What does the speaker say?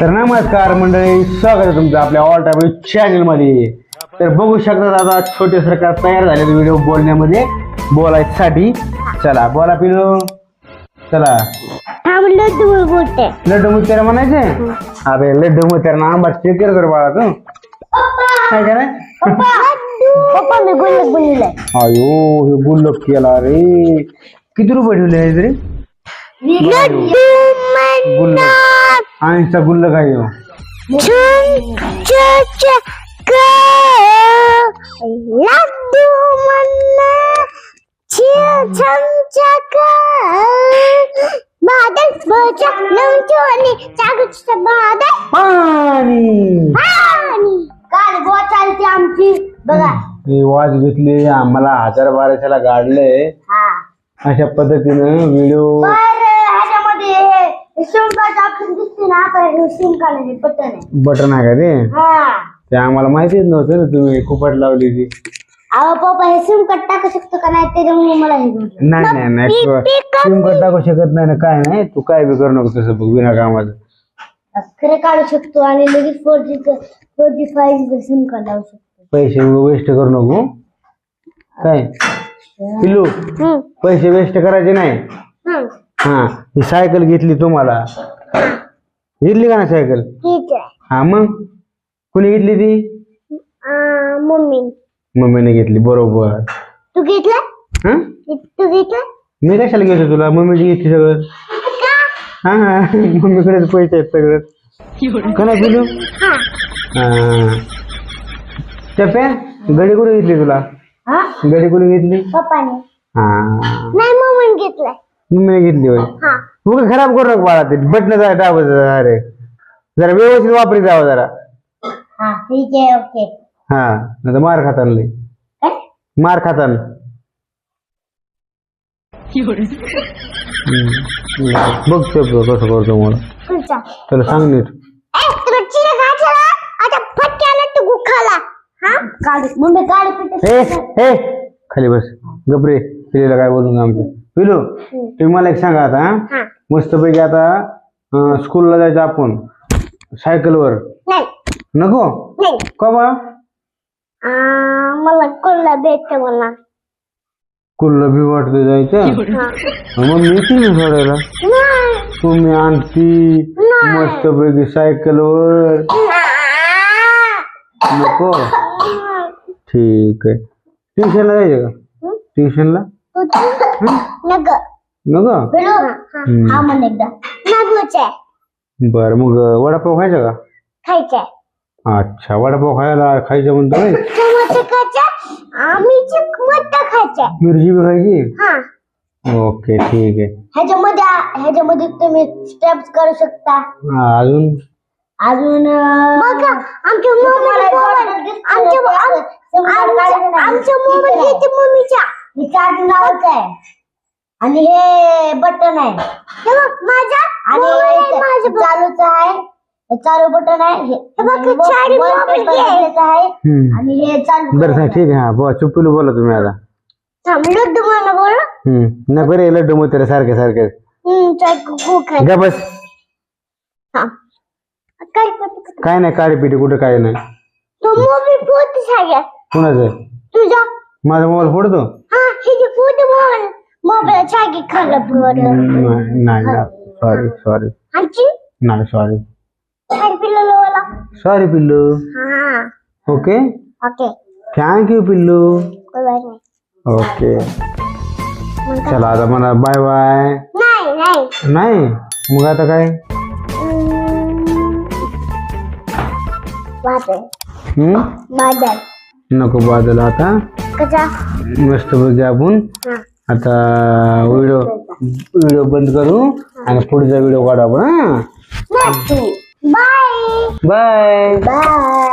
तर नमस्कार मंडळी स्वागत आहे तुमचं आपल्या ऑल टाइम चॅनलमध्ये. तर बघू शकता आता छोटे सरकार तयार झाले व्हिडिओ बोलण्यामध्ये. बोलायसाठी. चला बोला पिलो चला. लड्डू मुत्याला म्हणायचे? अरे लड्डू मुत्याला आंबा चेकर कर बाळा तू काय कराय पप्पा. मी गुल्लक बनवलंय अयो हे गुल्लक केला रे. किती रुपये ठेवले तरी? लड्डू गुल्लक. बचा नवचोनी चागच बादल पाणी पाणी. काल गो चालते आमची बघा घेतली आम्हाला हजार बाराशेला गाडले हा. अशा पद्धतीनं व्हिडिओ ह्याच्यामध्ये दिसते बटन आहे. बटन आहे का ते? हा. ते आम्हाला माहितीच नव्हतं ना तुम्ही कुपट लावली ती. अहो पप्पा हे सिम कार्ड टाकू शकतो का? नाही त्याच्यामुळे मला हे. नाही नाही नाही सिम कार्ड टाकू शकत नाही ना काय नाही तू काय बी करू नको तसं बघ विना कामाचं. खरं काढू शकतो आणि लगेच four G four G five G SIM card लावू शकतो. पैसे वेस्ट करू नको. काय? पिलू पैसे वेस्ट करायचे नाही. हं, हा ही सायकल घेतली तुम्हाला. घेतली का ना सायकल? ठीक आहे. हा मग? कुणी घेतली ती? मम्मी. मम्मीने घेतली बरोबर. तू घेतला? हा? तू घेतला? मी कशाला घेतो तुला? मम्मीची घेतली सगळं. का? हा हा. मम्मीकडेच पैसे आहेत सगळं. का नाही पिलू हा. हा. टप्प्या गडी कुठे घेतली तुला? हा? गडी कुठे घेतली? पप्पाने. हा. नाही मम्मीने घेतलाय. मम्मीने घेतली होय. हा. मग खराब करू नको बाळा ते. बटन दाबत जा अरे. जरा व्यवस्थित वापरी जावं जरा. हा ठीक आहे ओके. हा नाही तर मार खाताना लई. काय? मार खाताना बघ ते कसं करतो मला तुमचा. त्याला सांग नीट. ए तुला चिरा खायचा ना? आता फटक्याला तू गुखाला. हा? काढ. मम्मी काढ पिटे ए ए खाली बस. गपरे पिलेला काय बोलून आमचं? पिलू तुम्ही मला एक सांगा आता हा? हा. मस्तपैकी आता अं, स्कूलला जायचं आपण सायकलवर नाही. नको? नाही. का बा? आ, मला कोल्हा भेटते मला कुल्ला भी वाटतं जायचं? हा. मग मी ना सोडायला. नाही. तुम्ही आणती मस्तपैकी सायकलवर नको? ठीक आहे. ट्युशनला जायचं का? ट्युशनला नग नको बोलो हा म्हण एकदा नगूच आहे बरं मग वडापाव खायचा का खायचंय अच्छा वडापाव खायला खायचं म्हणतो होय? खायचं आम्ही चिकमट खायचंय मिरची बी खायची हा ओके ठीक आहे ह्याच्यामध्ये ह्याच्यामध्ये तुम्ही स्टेप्स करू शकता हा, अजून अजून बघा आमच्या मोबाईल आमच्या आमच्या मम्मीच्या मी चार्जिंग लावायचं आहे आणि हे बटन आहे. हे बघ माझा आणि माझं चालूच आहे. हे चालू बटन आहे. हे आणि आहे. हम्म. हे चालू बरं सांग ठीक आहे. हा चुप्पीला बोला तुम्ही आता. थांब लड्डू मला बोल. हम्म. नाही बरे लड्डू मग त्याला सारखे. सारखे गा बस. काय करते काय नाही काळी पिठी कुठे काय नाही. तो मोबाईल फोटो सांगा कुणाचं? तुझा. माझा मोबाईल फोडतो? हा हे मोबाईल मोबाईल सांगे खराब पडलं नाही नाही सॉरी सॉरी आणखी नाही सॉरी काय पिल्लं मला सॉरी पिल्लू हा ओके ओके थँक्यू पिल्लू कोई बात नाही ओके चला आता मला बाय बाय नाही नाही नाही मग आता काय हम्म. बादल हम्म? बादल नको बादल आता? कसा मस्त पैकी आपण हा. आता व्हिडिओ व्हिडिओ बंद करू आणि पुढचा व्हिडिओ काढू आपण हा? Bye bye